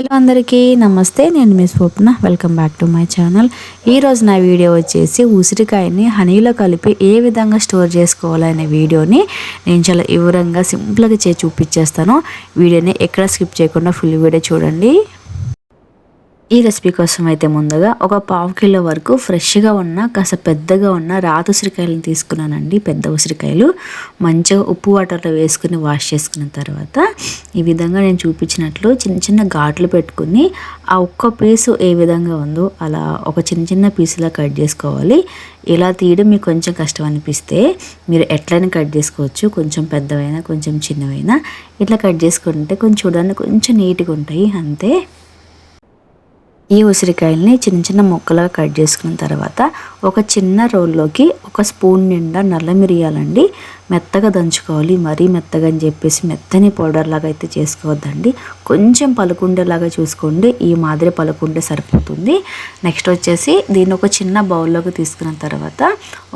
Hello అందరికీ నమస్తే నేను miss Swapna. Welcome back to my channel ఈరోజు నా వీడియో వచ్చేసి ఉసిరికాయని హనీలో కలిపి ఏ విధంగా స్టోర్ చేసుకోవాలనే వీడియోని నేను చాలా వివరంగా సింపుల్గా చే చూపించేస్తాను. వీడియోని ఎక్కడ స్కిప్ చేయకుండా ఫుల్ వీడియో చూడండి. ఈ రెసిపీ కోసం అయితే ముందుగా ఒక పావు కిలో వరకు ఫ్రెష్గా ఉన్న కాస్త పెద్దగా ఉన్న రాత ఉసిరికాయలను తీసుకున్నానండి. పెద్ద ఉసిరికాయలు. మంచిగా ఉప్పు వాటర్లో వేసుకుని వాష్ చేసుకున్న తర్వాత ఈ విధంగా నేను చూపించినట్లు చిన్న చిన్న ఘాట్లు పెట్టుకుని ఆ ఒక్క పీసు ఏ విధంగా ఉందో అలా ఒక చిన్న చిన్న పీసులా కట్ చేసుకోవాలి. ఇలా తీయడం మీకు కొంచెం కష్టం అనిపిస్తే మీరు ఎట్లయినా కట్ చేసుకోవచ్చు. కొంచెం పెద్దవైనా కొంచెం చిన్నవైనా. ఇట్లా కట్ చేసుకుంటే కొంచెం చూడడానికి కొంచెం నీట్గా ఉంటాయి. అంతే. ఈ ఉసిరికాయల్ని చిన్న చిన్న ముక్కలుగా కట్ చేసుకున్న తర్వాత ఒక చిన్న రోల్లోకి ఒక స్పూన్ నిండా నల్ల మిరియాలండి. మెత్తగా దంచుకోవాలి. మరీ మెత్తగా అని చెప్పేసి మెత్తని పౌడర్ లాగా అయితే చేసుకోవద్దండి. కొంచెం పలుకుండేలాగా చూసుకోండి. ఈ మాదిరి పలుకుండే సరిపోతుంది. నెక్స్ట్ వచ్చేసి దీన్ని ఒక చిన్న బౌల్లోకి తీసుకున్న తర్వాత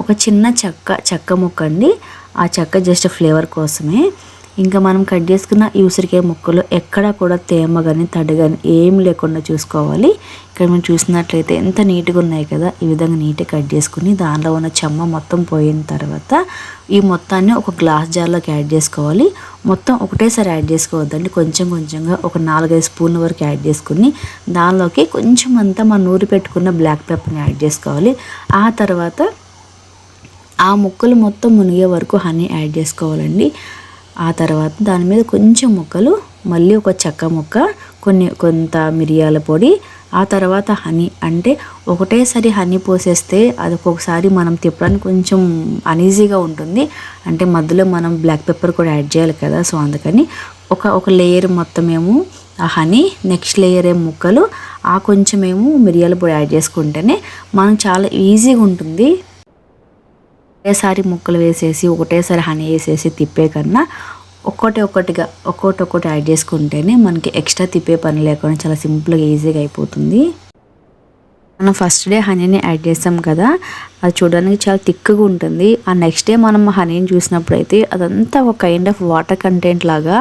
ఒక చిన్న చెక్క చెక్క ముక్క అండి ఆ చెక్క జస్ట్ ఫ్లేవర్ కోసమే. ఇంకా మనం కట్ చేసుకున్న ఈ ఉసిరికాయ ముక్కలు ఎక్కడా కూడా తేమ కానీ తడి కానీ ఏం లేకుండా చూసుకోవాలి. ఇక్కడ మనం చూసినట్లయితే ఎంత నీట్గా ఉన్నాయి కదా ఈ విధంగా నీట్గా కట్ చేసుకుని దానిలో ఉన్న చెమ్మ మొత్తం పోయిన తర్వాత ఈ మొత్తాన్ని ఒక గ్లాస్ జార్లోకి యాడ్ చేసుకోవాలి. మొత్తం ఒకటేసారి యాడ్ చేసుకోవద్దండి కొంచెం కొంచెంగా ఒక నాలుగైదు స్పూన్ల వరకు యాడ్ చేసుకుని దానిలోకి కొంచెం అంతా మనం నూరి పెట్టుకున్న బ్లాక్ పెప్పర్ని యాడ్ చేసుకోవాలి. ఆ తర్వాత ఆ ముక్కలు మొత్తం మునిగే వరకు హనీ యాడ్ చేసుకోవాలండి. ఆ తర్వాత దాని మీద కొంచెం ముక్కలు మళ్ళీ ఒక చెక్క ముక్క కొన్ని కొంత మిరియాల పొడి ఆ తర్వాత హనీ. అంటే ఒకటేసారి హనీ పోసేస్తే అది ఒక్కొక్కసారి మనం తిప్పడానికి కొంచెం అనీజీగా ఉంటుంది. అంటే మధ్యలో మనం బ్లాక్ పెప్పర్ కూడా యాడ్ చేయాలి కదా సో అందుకని ఒక ఒక లేయర్ మొత్తం ఏమో ఆ హనీ నెక్స్ట్ లేయర్ ఏం ముక్కలు ఆ కొంచెం ఏమో మిరియాల పొడి యాడ్ చేసుకుంటేనే మనం చాలా ఈజీగా ఉంటుంది. ఒకేసారి ముక్కలు వేసేసి ఒకటేసారి హనీ వేసేసి తిప్పే కన్నా ఒక్కటి ఒక్కటిగా ఒక్కొక్కటి ఒక్కటి యాడ్ చేసుకుంటేనే మనకి ఎక్స్ట్రా తిప్పే పని లేకుండా చాలా సింపుల్గా ఈజీగా అయిపోతుంది. మనం ఫస్ట్ డే హనీని యాడ్ చేస్తాం కదా అది చూడడానికి చాలా థిక్గా ఉంటుంది. ఆ నెక్స్ట్ డే మనం హనీని చూసినప్పుడు అయితే అదంతా ఒక కైండ్ ఆఫ్ వాటర్ కంటెంట్ లాగా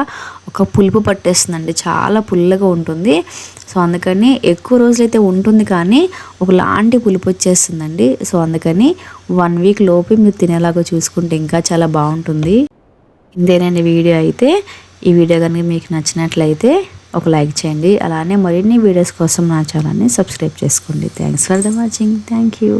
ఒక పులుపు పట్టేస్తుందండి. చాలా పుల్లగా ఉంటుంది. సో అందుకని ఎక్కువ రోజులు అయితే ఉంటుంది కానీ ఒకలాంటి పులుపు వచ్చేస్తుందండి. సో అందుకని వన్ వీక్ లోపే మీరు తినేలాగా చూసుకుంటే ఇంకా చాలా బాగుంటుంది. ఇంతేనండి వీడియో అయితే. ఈ వీడియో కనుక మీకు నచ్చినట్లయితే ఒక లైక్ చేయండి. అలానే మరిన్ని వీడియోస్ కోసం నా ఛానల్ని సబ్స్క్రైబ్ చేసుకోండి. Thanks for the watching thank you